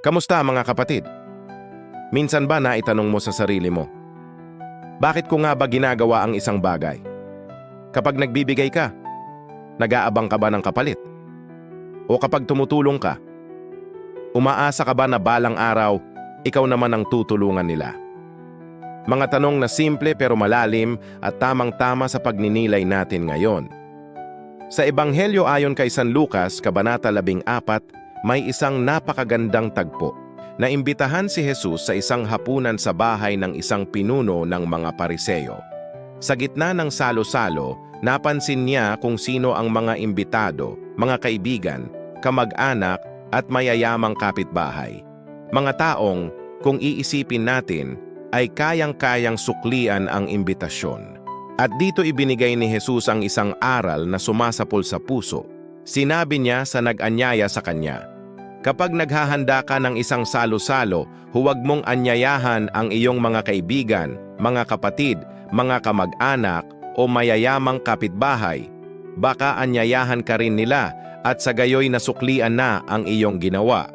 Kamusta mga kapatid? Minsan ba naitanong mo sa sarili mo, bakit ko nga ba ginagawa ang isang bagay? Kapag nagbibigay ka, nag-aabang ka ba ng kapalit? O kapag tumutulong ka, umaasa ka ba na balang araw, ikaw naman ang tutulungan nila? Mga tanong na simple pero malalim at tamang-tama sa pagninilay natin ngayon. Sa Ebanghelyo ayon kay San Lucas, Kabanata 14, may isang napakagandang tagpo na imbitahan si Jesus sa isang hapunan sa bahay ng isang pinuno ng mga pariseyo. Sa gitna ng salo-salo, napansin niya kung sino ang mga imbitado, mga kaibigan, kamag-anak at mayayamang kapitbahay. Mga taong, kung iisipin natin, ay kayang-kayang suklian ang imbitasyon. At dito ibinigay ni Jesus ang isang aral na sumasapol sa puso. Sinabi niya sa nag-anyaya sa kanya, Kapag naghahanda ka ng isang salo-salo, huwag mong anyayahan ang iyong mga kaibigan, mga kapatid, mga kamag-anak o mayayamang kapitbahay. Baka anyayahan ka rin nila at sa gayoy nasuklian na ang iyong ginawa.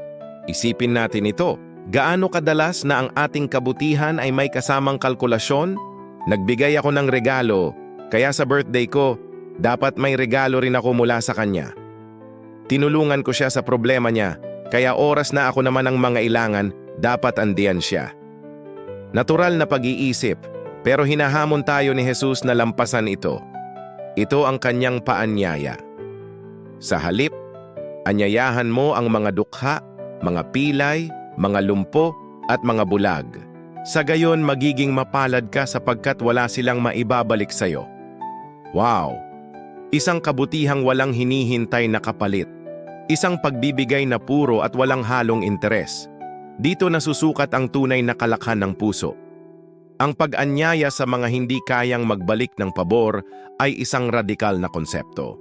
Isipin natin ito, gaano kadalas na ang ating kabutihan ay may kasamang kalkulasyon? Nagbigay ako ng regalo, kaya sa birthday ko, dapat may regalo rin ako mula sa kanya. Tinulungan ko siya sa problema niya, kaya oras na ako naman ang mga ilangan, dapat andiyan siya. Natural na pag-iisip, pero hinahamon tayo ni Jesus na lampasan ito. Ito ang kanyang paanyaya. Sa halip, anyayahan mo ang mga dukha, mga pilay, mga lumpo, at mga bulag. Sa gayon magiging mapalad ka sapagkat wala silang maibabalik sa'yo. Wow! Isang kabutihang walang hinihintay na kapalit. Isang pagbibigay na puro at walang halong interes. Dito nasusukat ang tunay na kalakhan ng puso. Ang pag-anyaya sa mga hindi kayang magbalik ng pabor ay isang radikal na konsepto.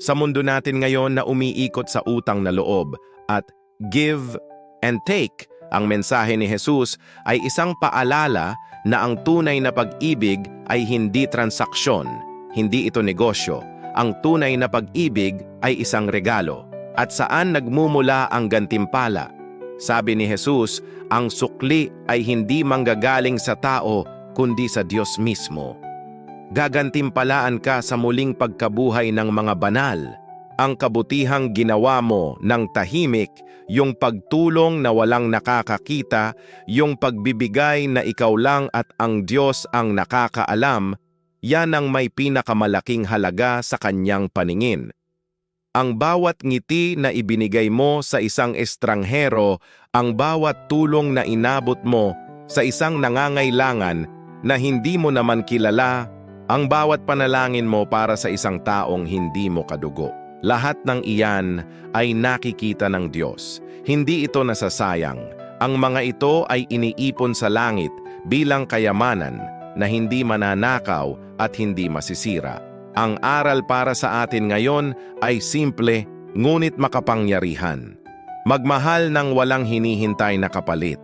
Sa mundo natin ngayon na umiikot sa utang na loob at give and take, ang mensahe ni Jesus ay isang paalala na ang tunay na pag-ibig ay hindi transaksyon, hindi ito negosyo. Ang tunay na pag-ibig ay isang regalo. At saan nagmumula ang gantimpala? Sabi ni Jesus, ang sukli ay hindi manggagaling sa tao kundi sa Diyos mismo. Gagantimpalaan ka sa muling pagkabuhay ng mga banal. Ang kabutihang ginawa mo ng tahimik, yung pagtulong na walang nakakakita, yung pagbibigay na ikaw lang at ang Diyos ang nakakaalam, yan ang may pinakamalaking halaga sa kanyang paningin. Ang bawat ngiti na ibinigay mo sa isang estranghero, ang bawat tulong na inabot mo sa isang nangangailangan na hindi mo naman kilala, ang bawat panalangin mo para sa isang taong hindi mo kadugo. Lahat ng iyan ay nakikita ng Diyos. Hindi ito nasasayang. Ang mga ito ay iniipon sa langit bilang kayamanan na hindi mananakaw at hindi masisira. Ang aral para sa atin ngayon ay simple ngunit makapangyarihan. Magmahal ng walang hinihintay na kapalit.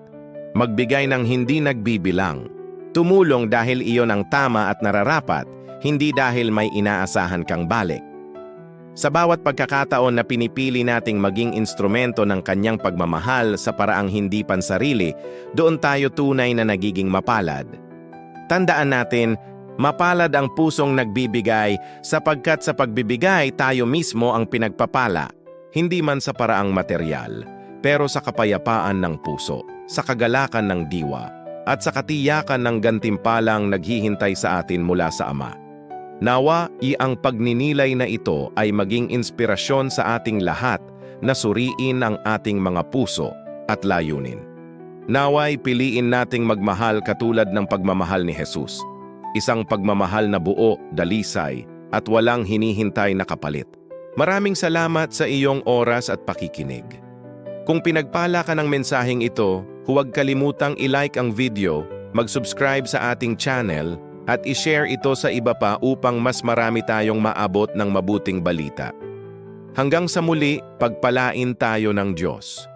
Magbigay ng hindi nagbibilang. Tumulong dahil iyon ang tama at nararapat, hindi dahil may inaasahan kang balik. Sa bawat pagkakataon na pinipili nating maging instrumento ng kanyang pagmamahal sa paraang hindi pansarili, doon tayo tunay na nagiging mapalad. Tandaan natin, mapalad ang pusong nagbibigay sapagkat sa pagbibigay tayo mismo ang pinagpapala, hindi man sa paraang material, pero sa kapayapaan ng puso, sa kagalakan ng diwa, at sa katiyakan ng gantimpalang naghihintay sa atin mula sa Ama. Nawa, i ang pagninilay na ito ay maging inspirasyon sa ating lahat na suriin ang ating mga puso at layunin. Naway piliin nating magmahal katulad ng pagmamahal ni Jesus. Isang pagmamahal na buo, dalisay, at walang hinihintay na kapalit. Maraming salamat sa iyong oras at pakikinig. Kung pinagpala ka ng mensaheng ito, huwag kalimutang i-like ang video, mag-subscribe sa ating channel, at i-share ito sa iba pa upang mas marami tayong maabot ng mabuting balita. Hanggang sa muli, pagpalain tayo ng Diyos.